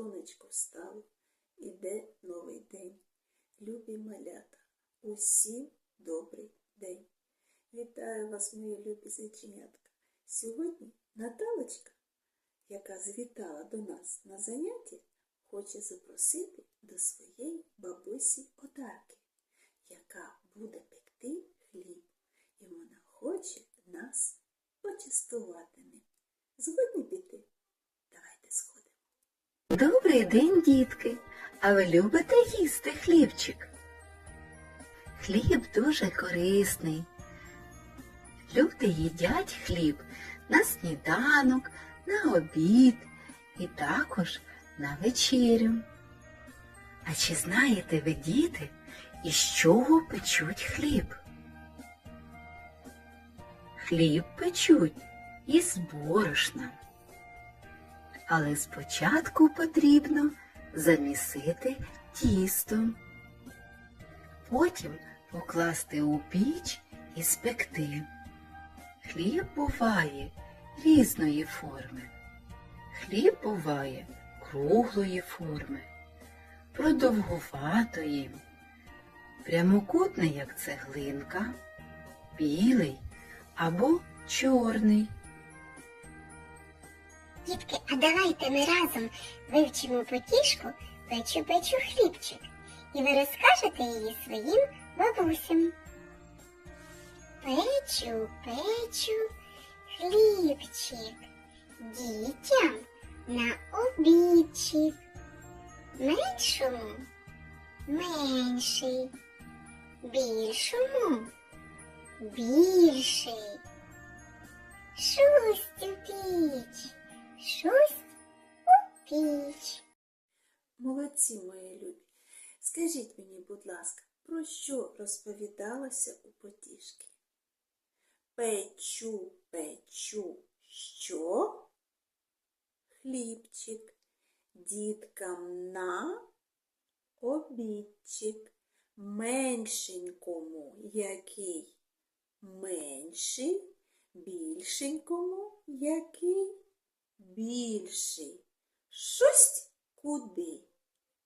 сонечко встало, іде новий день. Любі малята, усім добрий день. Вітаю вас, мої любі зайченятка. Сьогодні Наталочка, яка завітала до нас на заняття, хоче запросити до своєї бабусі Одарки, яка буде пекти хліб, і вона хоче нас почастувати ним. Згодні піти? Давайте сходимо. Добрий день, дітки! А ви любите їсти хлібчик? Хліб дуже корисний. Люди їдять хліб на сніданок, на обід і також на вечерю. А чи знаєте ви, діти, із чого печуть хліб? Хліб печуть із борошна. Але спочатку потрібно замісити тісто, потім покласти у піч і спекти. Хліб буває різної форми. Хліб буває круглої форми, продовгуватої, прямокутний, як цеглинка, білий або чорний. Дітки, а давайте ми разом вивчимо потішку печу печу хлібчик. І ви розкажете її своїм бабусям. Печу, печу хлібчик дітям на обідчик. Меншому менший, більшому більший. Шусть Скажіть мені, будь ласка, про що розповідалося у потішки? Печу, печу, що? Хлібчик, діткам на обідчик, меншенькому який менший, більшенькому який більший. Шусть куди?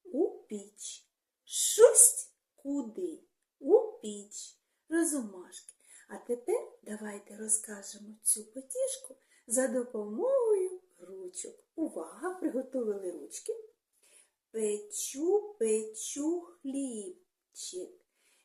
У піч. Шусть куди? У піч. Розумашки. А тепер давайте розкажемо цю потішку за допомогою ручок. Увага! Приготовили ручки. Печу, печу хлібчик.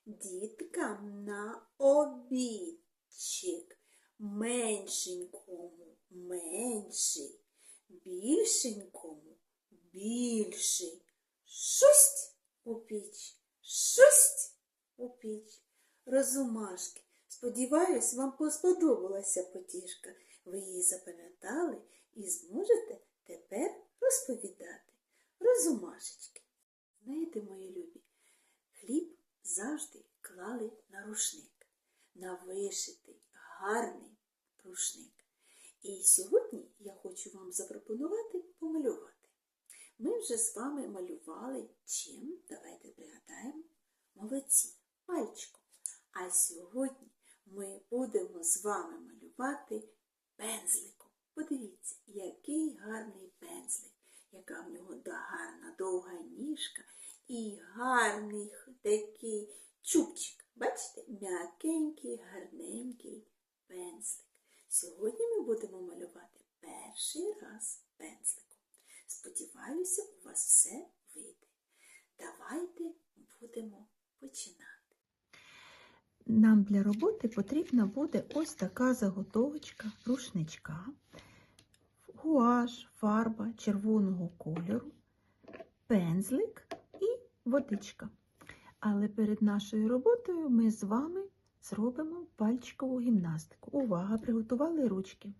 Діткам на обідчик. Меншенькому менший, більшенькому більший. Шусть у піч, шусть у піч. Розумашки. Сподіваюсь, вам сподобалася потішка. Ви її запам'ятали і зможете тепер розповідати. Розумашечки. Знаєте, мої любі, хліб завжди клали на рушник, на вишитий, гарний рушник. І сьогодні я хочу вам запропонувати помалювати. Ми вже з вами малювали чим? Давайте пригадаємо молодці пальчиком. А сьогодні ми будемо з вами малювати пензликом. Подивіться, який гарний пензлик, яка в нього гарна довга ніжка і гарний такий чубчик. Бачите, м'якенький, гарненький пензлик. Сьогодні ми будемо малювати перший раз пензликом. Сподіваюся, у вас все вийде. Давайте будемо починати. Нам для роботи потрібна буде ось така заготовочка рушничка, гуаш, фарба червоного кольору, пензлик і водичка. Але перед нашою роботою ми з вами зробимо пальчикову гімнастику. Увага! Приготували ручки.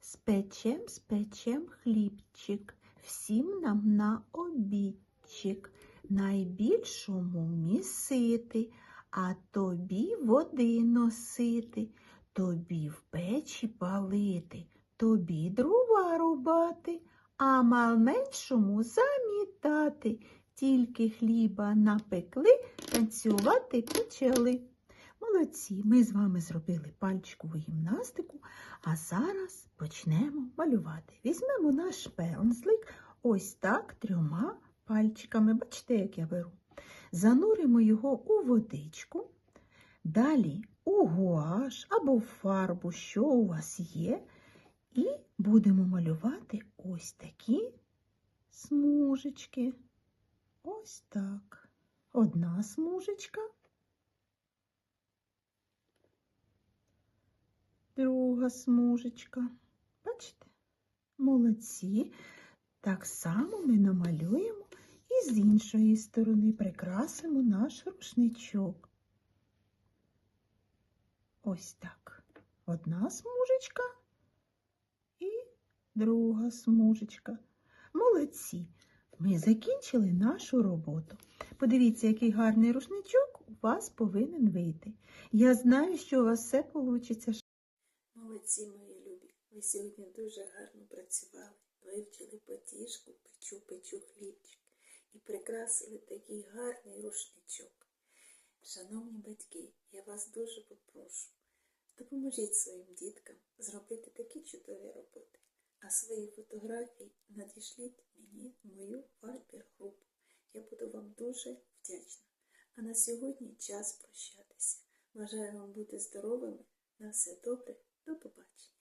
Спечем, спечем хлібчик, всім нам на обідчик, найбільшому місити, а тобі води носити, тобі в печі палити, тобі дрова рубати, а малменшому замітати. Тільки хліба напекли, танцювати почали. Молодці, ми з вами зробили пальчикову гімнастику, а зараз почнемо малювати. Візьмемо наш пензлик, ось так трьома пальчиками. Бачите, як я беру. Зануримо його у водичку, далі у гуаш або фарбу, що у вас є, і будемо малювати ось такі смужечки. Ось так. Одна смужечка. Друга смужечка. Бачите? Молодці. Так само ми намалюємо і з іншої сторони прикрасимо наш рушничок. Ось так. Одна смужечка і друга смужечка. Молодці. Ми закінчили нашу роботу. Подивіться, який гарний рушничок у вас повинен вийти. Я знаю, що у вас все вийде. Молодці, мої любі. Ви сьогодні дуже гарно працювали. Вивчили потішку, печу, печу хлібчик і прикрасили такий гарний рушничок. Шановні батьки, я вас дуже попрошу, допоможіть своїм діткам зробити такі чудові роботи, а свої фотографії надішліть мені в мою вайбер-групу. Я буду вам дуже вдячна. А на сьогодні час прощатися. Бажаю вам бути здоровими. На все добре, до побачення.